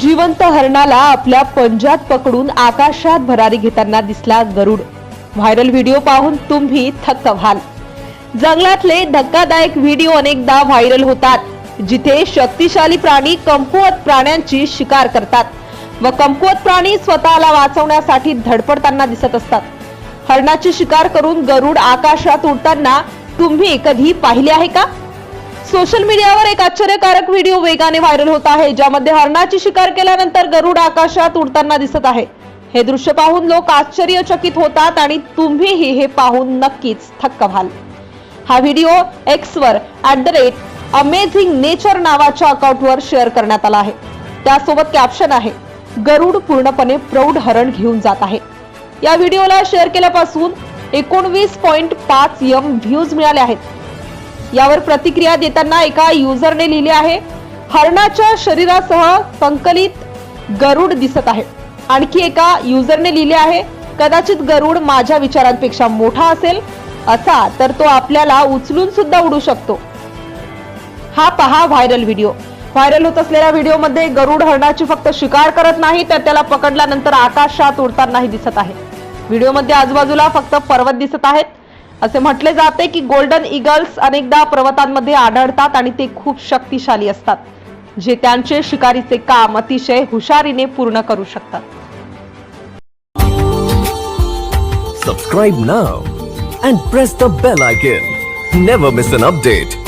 जिवंत हरणाला आपल्या पंजात पकडून आकाशात भरारी घेताना दिसला गरुड. व्हायरल व्हिडिओ पाहून तुम्ही थक्क व्हाल. जंगलातले धक्कादायक व्हिडिओ अनेकदा व्हायरल होतात जिथे शक्तिशाली प्राणी कमकुवत प्राण्यांची शिकार करतात व कमकुवत प्राणी स्वतःला वाचवण्यासाठी धडपडताना दिसत असतात. हरणाची शिकार करून गरुड आकाशात उडताना तुम्ही कधी पाहिले आहे का? सोशल मीडियावर एक आश्चर्यकारक व्हिडिओ वेगाने व्हायरल होत आहे ज्यामध्ये हरणाची शिकार केल्यानंतर गरुड आकाशात उडताना दिसत आहे. हे दृश्य पाहून लोक आश्चर्यचकित होतात आणि तुम्हीही हे पाहून नक्कीच थक्क व्हाल. हा video Xavier at the rate amazing nature नावाच्या अकाउंटवर शेअर करण्यात आला आहे. त्यासोबत कॅप्शन आहे गरुड पूर्णपणे प्रौढ हरण घेऊन जात आहे. या व्हिडिओला शेअर केल्यापासून एकोणवीस पॉईंट पाच यम व्ह्यूज मिळाले आहेत. यावर प्रतिक्रिया देताना एका युजरने लिहिले आहे हरणाच्या शरीरासह संकलित गरुड दिसत आहे. आणखी एका युजरने लिहिले आहे कदाचित गरुड माझ्या विचारांपेक्षा मोठा असेल असा तर तो आपल्याला उचलून सुद्धा उडू शकतो. हा पहा व्हायरल व्हिडिओ. व्हायरल होत असलेल्या व्हिडिओमध्ये गरुड हरणाची फक्त शिकार करत नाही तर त्याला पकडल्यानंतर आकाशात उडतानाही दिसत आहे. व्हिडिओमध्ये आजूबाजूला फक्त पर्वत दिसत आहेत. असे म्हटले जाते की गोल्डन इगल्स अनेकदा पर्वतांमध्ये आढळतात आणि ते खूप शक्तिशाली असतात जे त्यांचे शिकारीचे काम अतिशय हुशारीने पूर्ण करू शकतात. Subscribe now and press the bell icon never miss an update